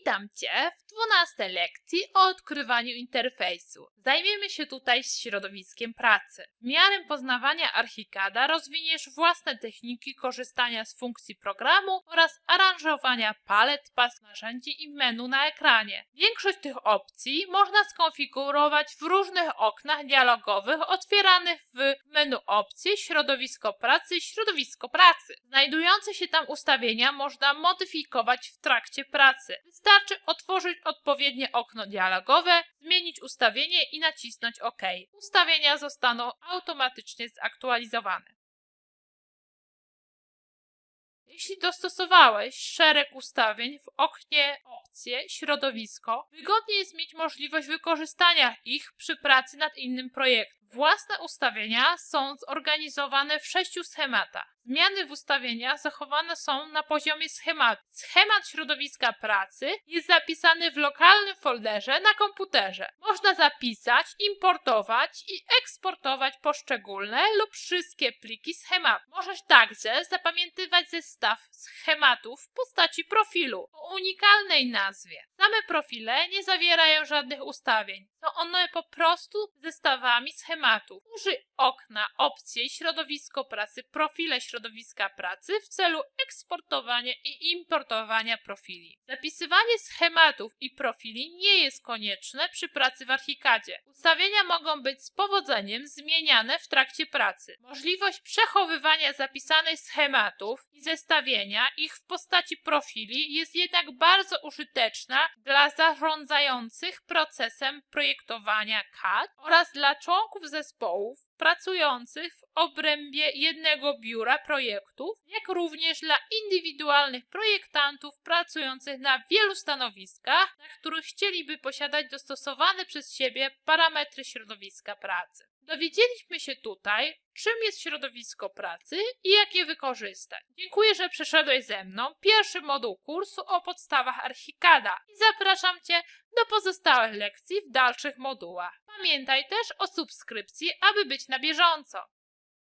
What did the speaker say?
Witam Cię w 12 lekcji o odkrywaniu interfejsu. Zajmiemy się tutaj środowiskiem pracy. W miarę poznawania Archicada rozwiniesz własne techniki korzystania z funkcji programu oraz aranżowania palet, pas narzędzi i menu na ekranie. Większość tych opcji można skonfigurować w różnych oknach dialogowych otwieranych w menu opcji środowisko pracy środowisko pracy. Znajdujące się tam ustawienia można modyfikować w trakcie pracy. Otworzyć odpowiednie okno dialogowe, zmienić ustawienie i nacisnąć OK. Ustawienia zostaną automatycznie zaktualizowane. Jeśli dostosowałeś szereg ustawień w oknie opcje środowisko, wygodnie jest mieć możliwość wykorzystania ich przy pracy nad innym projektem. Własne ustawienia są zorganizowane w sześciu schematach. Zmiany w ustawieniach zachowane są na poziomie schematu. Schemat środowiska pracy jest zapisany w lokalnym folderze na komputerze. Można zapisać, importować i eksportować poszczególne lub wszystkie pliki schematu. Możesz także zapamiętywać zestaw schematów w postaci profilu o unikalnej nazwie. Same profile nie zawierają żadnych ustawień. Są one po prostu zestawami schematów. Użyj okna opcje środowisko pracy, profile środowiska pracy w celu eksportowania i importowania profili. Zapisywanie schematów i profili nie jest konieczne przy pracy w Archicadzie. Ustawienia mogą być z powodzeniem zmieniane w trakcie pracy. Możliwość przechowywania zapisanych schematów i zestawienia ich w postaci profili jest jednak bardzo użyteczna dla zarządzających procesem projektowania CAD oraz dla członków zespołów pracujących w obrębie jednego biura projektów, jak również dla indywidualnych projektantów pracujących na wielu stanowiskach, na których chcieliby posiadać dostosowane przez siebie parametry środowiska pracy. Dowiedzieliśmy się tutaj, czym jest środowisko pracy i jak je wykorzystać. Dziękuję, że przeszedłeś ze mną pierwszy moduł kursu o podstawach Archicada i zapraszam Cię do pozostałych lekcji w dalszych modułach. Pamiętaj też o subskrypcji, aby być na bieżąco.